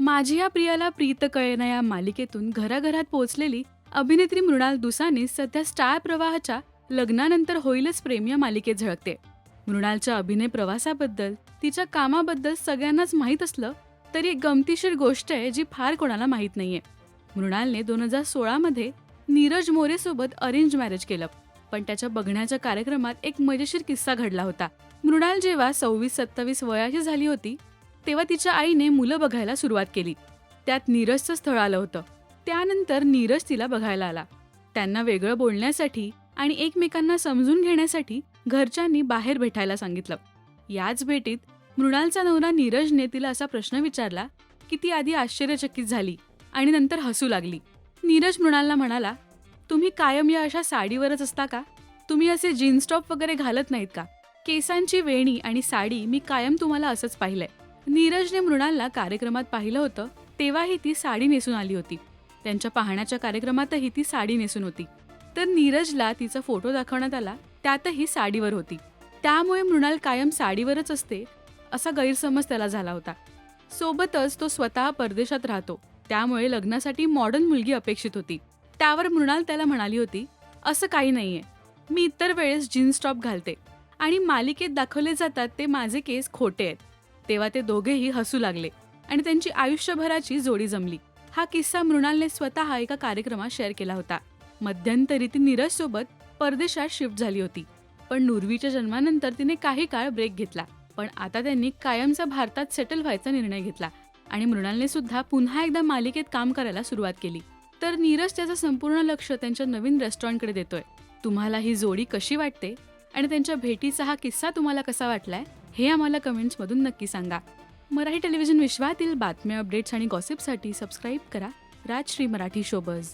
माझी या प्रियाला प्रीत कळेना या मालिकेतून घराघरात पोहोचलेली अभिनेत्री मृणाल दुसानी सध्या स्टार प्रवाहाच्या लग्नानंतर होईलच प्रेम या मालिकेत झळकते. मृणालच्या अभिनय प्रवासाबद्दल तिच्या कामाबद्दल सगळ्यांनाच माहीत असलं तरी एक गमतीशीर गोष्ट आहे जी फार कोणाला माहीत नाहीये. मृणालने दोन हजार सोळामध्ये नीरज मोरेसोबत अरेंज मॅरेज केलं पण त्याच्या बघण्याच्या कार्यक्रमात एक मजेशीर किस्सा घडला होता. मृणाल जेव्हा सव्वीस सत्तावीस वयाची झाली होती तेव्हा तिच्या आईने मुलं बघायला सुरुवात केली. त्यात नीरजचं स्थळ आलं होतं. त्यानंतर नीरज तिला बघायला आला. त्यांना वेगळं बोलण्यासाठी आणि एकमेकांना समजून घेण्यासाठी घरच्यांनी बाहेर भेटायला सांगितलं. याच भेटीत मृणालचा नवरा नीरजने तिला असा प्रश्न विचारला की ती आधी आश्चर्यचकित झाली आणि नंतर हसू लागली. नीरज मृणालला म्हणाला तुम्ही कायम या अशा साडीवरच असता का? तुम्ही असे जीन्स टॉप वगैरे घालत नाहीत का? केसांची वेणी आणि साडी मी कायम तुम्हाला असंच पाहिलंय. नीरजने मृणालला कार्यक्रमात पाहिलं होतं तेव्हाही ती साडी नेसून आली होती. त्यांच्या पाहण्याच्या कार्यक्रमातही ती साडी नेसून होती. तर नीरजला तिचा फोटो दाखवण्यात आला त्यातही साडीवर होती. त्यामुळे मृणाल कायम साडीवरच असते असा गैरसमज त्याला झाला होता. सोबतच तो स्वतः परदेशात राहतो. त्यामुळे लग्नासाठी मॉडर्न मुलगी अपेक्षित होती. त्यावर मृणाल त्याला म्हणाली होती असं काही नाहीये. मी इतर वेळेस जीन्स टॉप घालते आणि मालिकेत दाखवले जातात ते माझे केस खोटे आहेत. तेव्हा ते दोघेही हसू लागले आणि त्यांची आयुष्यभराची जोडी जमली. हा किस्सा मृणालने स्वतः एका कार्यक्रमात शेअर केला होता. मध्यंतरी ती नीरज सोबत परदेशात शिफ्ट झाली होती. पण नुरवीच्या जन्मानंतर तिने काही काळ ब्रेक घेतला. पण आता त्यांनी कायमचा भारतात सेटल व्हायचा निर्णय घेतला आणि मृणालने सुद्धा पुन्हा एकदा मालिकेत काम करायला सुरुवात केली. तर नीरज त्याचं संपूर्ण लक्ष त्यांच्या नवीन रेस्टॉरंटकडे देतोय. तुम्हाला ही जोडी कशी वाटते? आणि त्यांच्या भेटीचा हा किस्सा तुम्हाला कसा वाटलाय? हे आम्हाला कमेंट्समधून नक्की सांगा. मराठी टेलिव्हिजन विश्वातील बातम्या अपडेट्स आणि गॉसिपसाठी सबस्क्राईब करा. राजश्री मराठी शोबज.